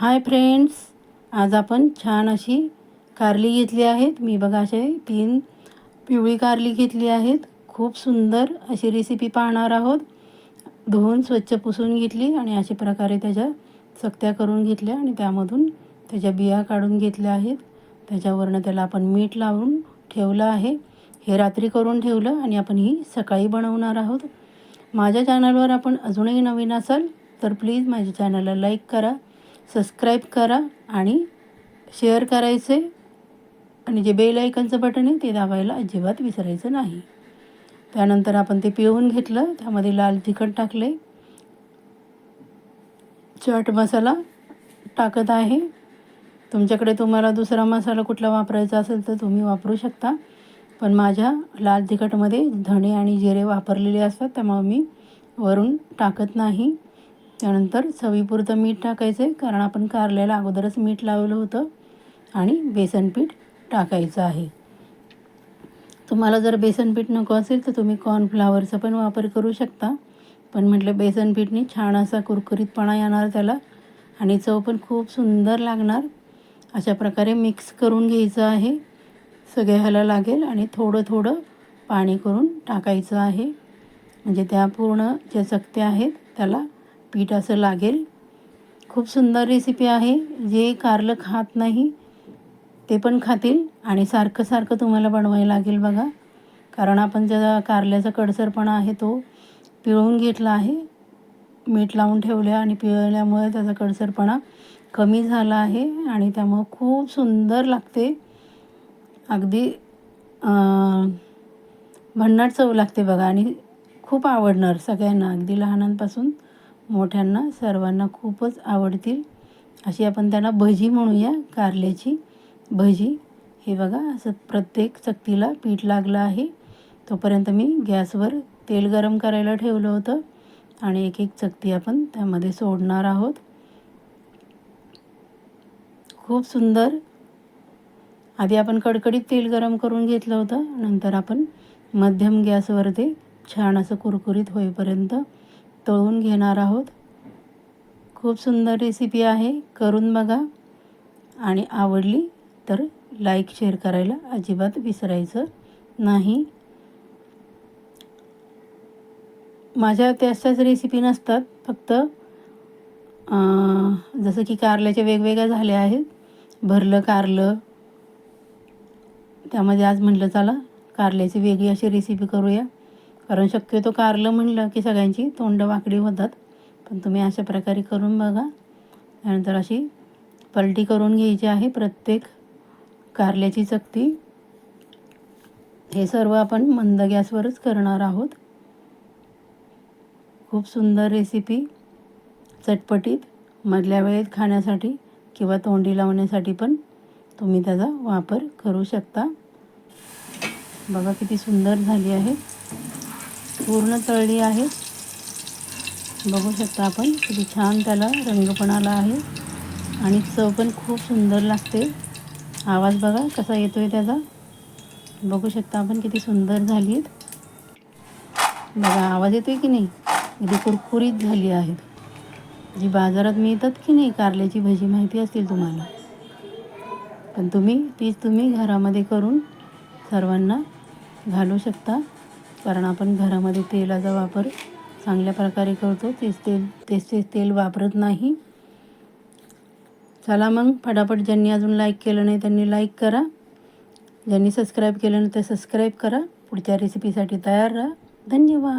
Hi friends आज आपण छान अशी कारली घेतली आहेत. मी बघा असे तीन पिवळी कारली घेतली आहेत. खूप सुंदर अशी रेसिपी पाहणार आहोत. धुवून स्वच्छ पुसून घेतली आणि अशा प्रकारे त्याच्या चकत्या करून घेतल्या आणि त्यामधून त्याच्या बिया काढून घेतल्या आहेत. त्याच्यावरनं त्याला आपण मीठ लावून ठेवलं आहे. हे रात्री करून ठेवलं आणि आपण ही सकाळी बनवणार आहोत. माझ्या चॅनलवर आपण अजूनही नवीन असाल तर प्लीज माझ्या चॅनलला लाईक करा. सबस्क्राईब करा आणि शेअर करायचे. आणि जे बेल आयकनचं बटन आहे ते दाबायला अजिबात विसरायचं नाही. त्यानंतर आपण ते पिळून घेतलं त्यामध्ये लाल तिखट टाकले चाट मसाला टाकत आहे. तुमच्याकडे तुम्हाला दुसरा मसाला कुठला वापरायचा असेल तर तुम्ही वापरू शकता. पण माझ्या लाल तिखटमध्ये धणे आणि जिरे वापरलेले असतात त्यामुळे मी वरून टाकत नाही. त्यानंतर चवीपुरतं मीठ टाकायचं आहे कारण आपण कारल्याला अगोदरच मीठ लावलं होतं आणि बेसनपीठ टाकायचं आहे. तुम्हाला जर बेसनपीठ नको असेल तर तुम्ही कॉर्नफ्लावरचा पण वापर करू शकता. पण म्हटलं बेसनपीठने छान असा कुरकुरीतपणा येणार त्याला आणि चव पण खूप सुंदर लागणार. अशा प्रकारे मिक्स करून घ्यायचं आहे. सगळे ह्याला लागेल आणि थोडं थोडं पाणी करून टाकायचं आहे. म्हणजे त्या पूर्ण ज्या चकत्या आहेत त्याला पीठ असं लागेल. खूप सुंदर रेसिपी आहे. जे कारलं खात नाही ते पण खातील आणि सारखं सारखं तुम्हाला बनवायला लागेल बघा. कारण आपण ज्या कारल्याचा कडसरपणा आहे तो पिळून घेतला आहे. मीठ लावून ठेवलं आणि पिळल्यामुळे त्याचा कडसरपणा कमी झाला आहे आणि त्यामुळं खूप सुंदर लागते. अगदी भन्नाट चव लागते बघा आणि खूप आवडणार सगळ्यांना अगदी लहानांपासून. मोठ्यांना सर्वांना खूपच आवडतील. अशी आपण त्यांना भजी म्हणूया कारल्याची भजी. हे बघा असं प्रत्येक चकतीला पीठ लागलं आहे. तोपर्यंत मी गॅसवर तेल गरम करायला ठेवलं होतं आणि एक एक चकती आपण त्यामध्ये सोडणार आहोत. खूप सुंदर. आधी आपण कडकडीत तेल गरम करून घेतलं होतं नंतर आपण मध्यम गॅसवर ते छान असं कुरकुरीत होईपर्यंत तळून घेणार आहोत. खूप सुंदर रेसिपी आहे. करून बघा. आणि आवडली तर लाईक शेअर करायला अजिबात विसरायचं नाही. माझ्या त्याच्याच रेसिपी नसतात. फक्त जसं की कारल्याच्या वेगवेगळ्या झाल्या आहेत. भरलं कारलं. त्यामध्ये आज म्हटलं चला कारल्याची वेगळी अशी रेसिपी करूया. कारण शक्यतो कारलं म्हणलं की सगळ्यांची तोंड वाकडी होतात. पण तुम्ही अशा प्रकारे करून बघा. त्यानंतर अशी पलटी करून घ्यायची आहे प्रत्येक कारल्याची चकती. हे सर्व आपण मंद गॅसवरच करणार आहोत. खूप सुंदर रेसिपी चटपटीत मधल्या वेळेत खाण्यासाठी किंवा तोंडी लावण्यासाठी पण तुम्ही त्याचा वापर करू शकता. बघा किती सुंदर झाली आहे. पूर्ण तळली आहे. बघू शकता आपण किती छान त्याला रंगपणाला आला आहे. आणि चव पण खूप सुंदर लागते. आवाज बघा कसा येतो आहे त्याचा. बघू शकता आपण किती सुंदर झाली आहेत बघा आवाज येतो आहे की नाही? किती कुरकुरीत झाली आहेत. जी बाजारात मिळतात की नाही कारल्याची भजी माहिती असतील तुम्हाला. पण तुम्ही तीच तुम्ही घरामध्ये करून सर्वांना घालू शकता. कारण आपण घरामध्ये तेलाचा वापर चांगल्या प्रकारे करतो. तेच तेल तेच तेच तेल वापरत नाही. चला मग फटाफट ज्यांनी अजून लाईक केलं नाही त्यांनी लाईक करा. ज्यांनी सबस्क्राईब केलं नाही ते सबस्क्राईब करा. पुढच्या रेसिपीसाठी तयार राहा. धन्यवाद.